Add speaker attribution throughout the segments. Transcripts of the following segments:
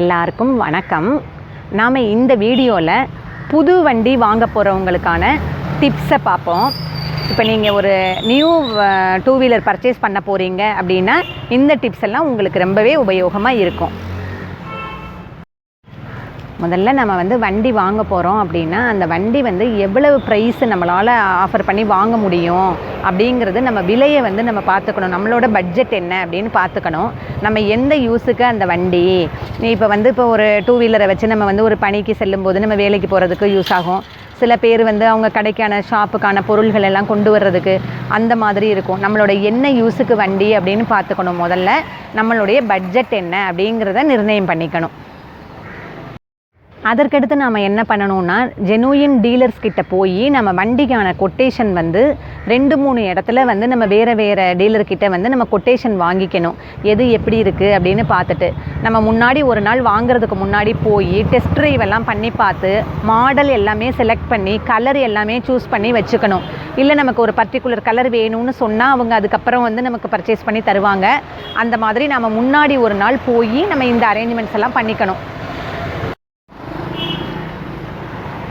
Speaker 1: எல்லாருக்கும் வணக்கம். நாம் இந்த வீடியோவில் புது வண்டி வாங்க போகிறவங்களுக்கான டிப்ஸை பார்ப்போம். இப்போ நீங்கள் ஒரு நியூ டூ வீலர் பர்ச்சேஸ் பண்ண போகிறீங்க அப்படின்னா இந்த டிப்ஸ் எல்லாம் உங்களுக்கு ரொம்பவே உபயோகமாக இருக்கும். முதல்ல நம்ம வந்து வண்டி வாங்க போகிறோம் அப்படின்னா அந்த வண்டி வந்து எவ்வளவு ப்ரைஸ் நம்மளால் ஆஃபர் பண்ணி வாங்க முடியும் அப்படிங்கிறது நம்ம விலையை வந்து நம்ம பார்த்துக்கணும். நம்மளோட பட்ஜெட் என்ன அப்படின்னு பார்த்துக்கணும். நம்ம எந்த யூஸுக்கு அந்த வண்டி? இப்போ வந்து இப்போ ஒரு டூ வீலரை வச்சு நம்ம வந்து ஒரு பணிக்கு செல்லும்போது நம்ம வேலைக்கு போகிறதுக்கு யூஸ் ஆகும். சில பேர் வந்து அவங்க கடைக்கான ஷாப்புக்கான பொருள்கள் எல்லாம் கொண்டு வர்றதுக்கு அந்த மாதிரி இருக்கும். நம்மளோட என்ன யூஸுக்கு வண்டி அப்படின்னு பார்த்துக்கணும். முதல்ல நம்மளுடைய பட்ஜெட் என்ன அப்படிங்கிறத நிர்ணயம் பண்ணிக்கணும். அதற்கடுத்து நாம் என்ன பண்ணணும்னா ஜெனுயின் டீலர்ஸ் கிட்ட போய் நம்ம வண்டிக்கான கொட்டேஷன் வந்து ரெண்டு மூணு இடத்துல வந்து நம்ம வேறு வேறு டீலர்கிட்ட வந்து நம்ம கொட்டேஷன் வாங்கிக்கணும். எது எப்படி இருக்குது அப்படின்னு பார்த்துட்டு நம்ம முன்னாடி ஒரு நாள் வாங்குறதுக்கு முன்னாடி போய் டெஸ்ட் ட்ரைவ் எல்லாம் பண்ணி பார்த்து மாடல் எல்லாமே செலக்ட் பண்ணி கலர் எல்லாமே சூஸ் பண்ணி வச்சுக்கணும். இல்லை நமக்கு ஒரு பர்டிகுலர் கலர் வேணும்னு சொன்னால் அவங்க அதுக்கப்புறம் வந்து நமக்கு பர்ச்சேஸ் பண்ணி தருவாங்க. அந்த மாதிரி நம்ம முன்னாடி ஒரு நாள் போய் நம்ம இந்த அரேஞ்ச்மெண்ட்ஸ் எல்லாம் பண்ணிக்கணும்.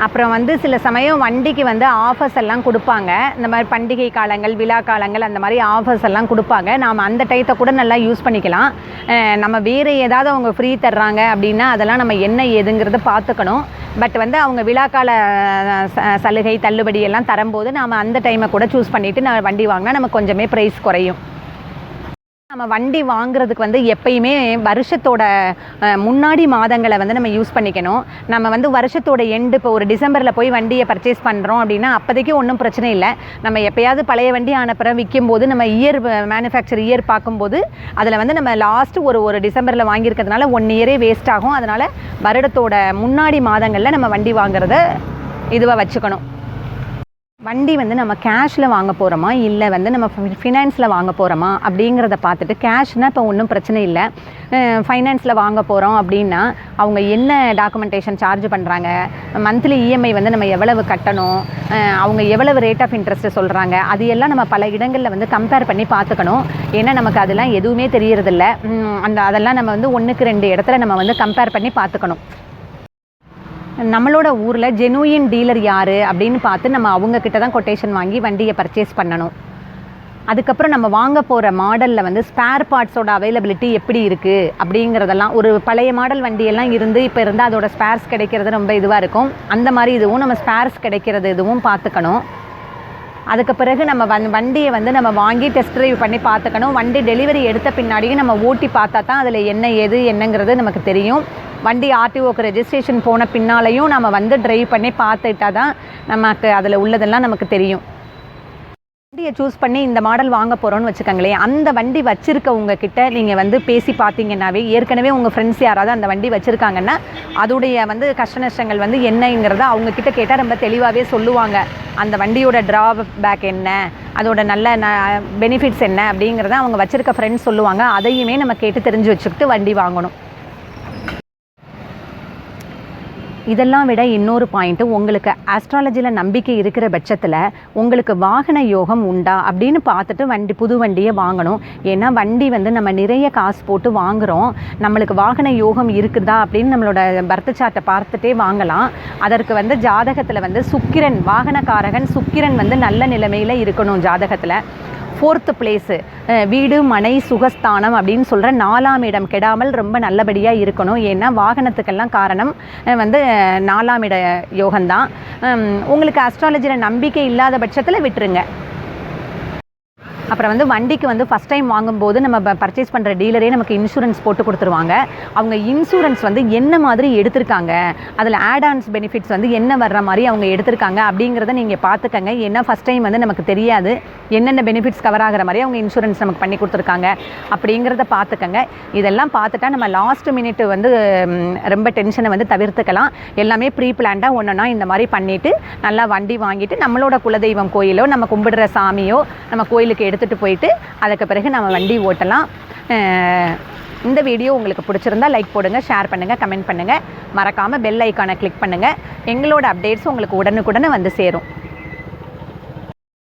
Speaker 1: அப்புறம் வந்து சில சமயம் வண்டிக்கு வந்து ஆஃபர்ஸ் எல்லாம் கொடுப்பாங்க. இந்த மாதிரி பண்டிகை காலங்கள் விழா காலங்கள் அந்த மாதிரி ஆஃபர்ஸ் எல்லாம் கொடுப்பாங்க. நாம் அந்த டயத்தை கூட நல்லா யூஸ் பண்ணிக்கலாம். நம்ம வேறு ஏதாவது அவங்க ஃப்ரீ தர்றாங்க அப்படின்னா அதெல்லாம் நம்ம என்ன ஏதுங்கிறத பார்த்துக்கணும். பட் வந்து அவங்க விழாக்கால ச- சலுகை தள்ளுபடி எல்லாம் தரும்போது நாம் அந்த டைமை கூட சூஸ் பண்ணிவிட்டு நான் வண்டி வாங்கினா நமக்கு கொஞ்சமே ப்ரைஸ் குறையும். நம்ம வண்டி வாங்குறதுக்கு வந்து எப்பயுமே வருஷத்தோட முன்னாடி மாதங்களை வந்து நம்ம யூஸ் பண்ணிக்கணும். நம்ம வந்து வருஷத்தோட எண்டு இப்போ ஒரு டிசம்பரில் போய் வண்டியை பர்ச்சேஸ் பண்ணுறோம் அப்படின்னா அப்போதைக்கு ஒன்றும் பிரச்சனை இல்லை. நம்ம எப்போயாவது பழைய வண்டி ஆனப்புறம் விற்கும்போது நம்ம இயர் மேனுஃபேக்சர் இயர் பார்க்கும்போது அதில் வந்து நம்ம லாஸ்ட் ஒரு ஒரு டிசம்பரில் வாங்கியிருக்கிறதுனால ஒன் இயரே வேஸ்ட் ஆகும். அதனால் வருடத்தோட முன்னாடி மாதங்களில் நம்ம வண்டி வாங்குறத இதுவாக வச்சுக்கணும். வண்டி வந்து நம்ம கேஷில் வாங்க போகிறோமா இல்லை வந்து நம்ம ஃபினான்ஸில் வாங்க போகிறோமா அப்படிங்கிறத பார்த்துட்டு கேஷ்னால் இப்போ ஒன்றும் பிரச்சனை இல்லை. ஃபைனான்ஸில் வாங்க போகிறோம் அப்படின்னா அவங்க என்ன டாக்குமெண்டேஷன் சார்ஜ் பண்ணுறாங்க மந்த்லி இஎம்ஐ வந்து நம்ம எவ்வளவு கட்டணும்? அவங்க எவ்வளவு ரேட் ஆஃப் இன்ட்ரெஸ்ட்டு சொல்கிறாங்க அது எல்லாம் நம்ம பல இடங்களில் வந்து கம்பேர் பண்ணி பார்த்துக்கணும். ஏன்னா நமக்கு அதெல்லாம் எதுவுமே தெரியறதில்ல. அந்த அதெல்லாம் நம்ம வந்து ஒன்றுக்கு ரெண்டு இடத்துல நம்ம வந்து கம்பேர் பண்ணி பார்த்துக்கணும். நம்மளோட ஊரில் ஜெனுயின் டீலர் யார் அப்படின்னு பார்த்து நம்ம அவங்கக்கிட்ட தான் கொட்டேஷன் வாங்கி வண்டியை பர்ச்சேஸ் பண்ணணும். அதுக்கப்புறம் நம்ம வாங்க போகிற மாடலில் வந்து ஸ்பேர் பார்ட்ஸோட அவைலபிலிட்டி எப்படி இருக்குது அப்படிங்கிறதெல்லாம் ஒரு பழைய மாடல் வண்டியெல்லாம் இருந்து இப்போ இருந்தால் அதோட ஸ்பேர்ஸ் கிடைக்கிறது ரொம்ப இதுவாக இருக்கும். அந்த மாதிரி இதுவும் நம்ம ஸ்பேர்ஸ் கிடைக்கிறது இதுவும் பார்த்துக்கணும். அதுக்கு பிறகு நம்ம வந் வண்டியை வந்து நம்ம வாங்கி டெஸ்ட் ட்ரைவ் பண்ணி பார்த்துக்கணும். வண்டி டெலிவரி எடுத்த பின்னாடியும் நம்ம ஓட்டி பார்த்தா தான் அதில் என்ன ஏது என்னங்கிறது நமக்கு தெரியும். வண்டி ஆர்டிஓக்கு ரெஜிஸ்ட்ரேஷன் போன பின்னாலையும் நம்ம வந்து ட்ரைவ் பண்ணி பார்த்துட்டா தான் நமக்கு அதில் உள்ளதெல்லாம் நமக்கு தெரியும். வண்டியை சூஸ் பண்ணி இந்த மாடல் வாங்க போகிறோன்னு வச்சுக்கோங்களேன் அந்த வண்டி வச்சுருக்கவங்க கிட்ட நீங்கள் வந்து பேசி பார்த்தீங்கன்னாவே ஏற்கனவே உங்கள் ஃப்ரெண்ட்ஸ் யாராவது அந்த வண்டி வச்சுருக்காங்கன்னா அதோடைய வந்து கஷ்ட நஷ்டங்கள் வந்து என்னங்கிறத அவங்கக்கிட்ட கேட்டால் ரொம்ப தெளிவாகவே சொல்லுவாங்க. அந்த வண்டியோட ட்ரா பேக் என்ன? அதோட நல்ல ந பெனிஃபிட்ஸ் என்ன? அப்படிங்கிறத அவங்க வச்சுருக்க ஃப்ரெண்ட்ஸ் சொல்லுவாங்க. அதையுமே நம்ம கேட்டு தெரிஞ்சு வச்சுக்கிட்டு வண்டி வாங்கணும். இதெல்லாம் விட இன்னொரு பாயிண்ட்டு உங்களுக்கு ஆஸ்ட்ராலஜியில் நம்பிக்கை இருக்கிற பட்சத்தில் உங்களுக்கு வாகன யோகம் உண்டா அப்படின்னு பார்த்துட்டு வண்டி புது வண்டியை வாங்கணும். ஏன்னா வண்டி வந்து நம்ம நிறைய காசு போட்டு வாங்குகிறோம் நம்மளுக்கு வாகன யோகம் இருக்குதா அப்படின்னு நம்மளோட பர்த்த சார்ட்டை பார்த்துட்டே வாங்கலாம். அதற்கு வந்து ஜாதகத்தில் வந்து சுக்கிரன் வாகனக்காரகன் சுக்கிரன் வந்து நல்ல நிலைமையில் இருக்கணும் ஜாதகத்தில். ஃபோர்த்து பிளேஸு வீடு மனை சுகஸ்தானம் அப்படின்னு சொல்கிற நாலாம் இடம் கெடாமல் ரொம்ப நல்லபடியாக இருக்கணும். ஏன்னா வாகனத்துக்கெல்லாம் காரணம் வந்து நாலாம் இட யோகம்தான். உங்களுக்கு அஸ்ட்ராலஜியில் நம்பிக்கை இல்லாத பட்சத்தில் விட்டுருங்க. அப்புறம் வந்து வண்டிக்கு வந்து ஃபஸ்ட் டைம் வாங்கும்போது நம்ம பர்ச்சேஸ் பண்ணுற டீலரே நமக்கு இன்சூரன்ஸ் போட்டு கொடுத்துருவாங்க. அவங்க இன்சூரன்ஸ் வந்து என்ன மாதிரி எடுத்திருக்காங்க அதில் ஆட் ஆன்ஸ் பெனிஃபிட்ஸ் வந்து என்ன வர்ற மாதிரி அவங்க எடுத்திருக்காங்க அப்படிங்கிறத நீங்கள் பார்த்துக்கங்க. ஏன்னா ஃபஸ்ட் டைம் வந்து நமக்கு தெரியாது. என்னென்ன பெனிஃபிட்ஸ் கவர் ஆகிற மாதிரி அவங்க இன்சூரன்ஸ் நமக்கு பண்ணி கொடுத்துருக்காங்க அப்படிங்கிறத பார்த்துக்கங்க. இதெல்லாம் பார்த்துட்டா நம்ம லாஸ்ட் மினிட் வந்து ரொம்ப டென்ஷனை வந்து தவிர்த்துக்கலாம். எல்லாமே ப்ரீ பிளான்டாக ஒன்றுனா இந்த மாதிரி பண்ணிவிட்டு நல்லா வண்டி வாங்கிட்டு நம்மளோட குலதெய்வம் கோயிலோ நம்ம கும்பிடுற சாமியோ நம்ம கோயிலுக்கு எடுத்துகிட்டு போயிட்டு அதுக்கு பிறகு நம்ம வண்டி ஓட்டலாம். இந்த வீடியோ உங்களுக்கு பிடிச்சிருந்தா லைக் போடுங்க ஷேர் பண்ணுங்கள் கமெண்ட் பண்ணுங்கள் மறக்காமல் பெல் ஐக்கானை கிளிக் பண்ணுங்கள் எங்களோட அப்டேட்ஸ் உங்களுக்கு உடனுக்குடனே வந்து சேரும்.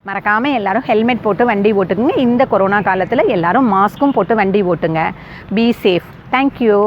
Speaker 1: மறக்காமல் எல்லாரும் ஹெல்மெட் போட்டு வண்டி ஓட்டுக்குங்க இந்த கொரோனா காலத்தில் எல்லாரும் மாஸ்க்கும் போட்டு வண்டி ஓட்டுங்க. Be safe thank you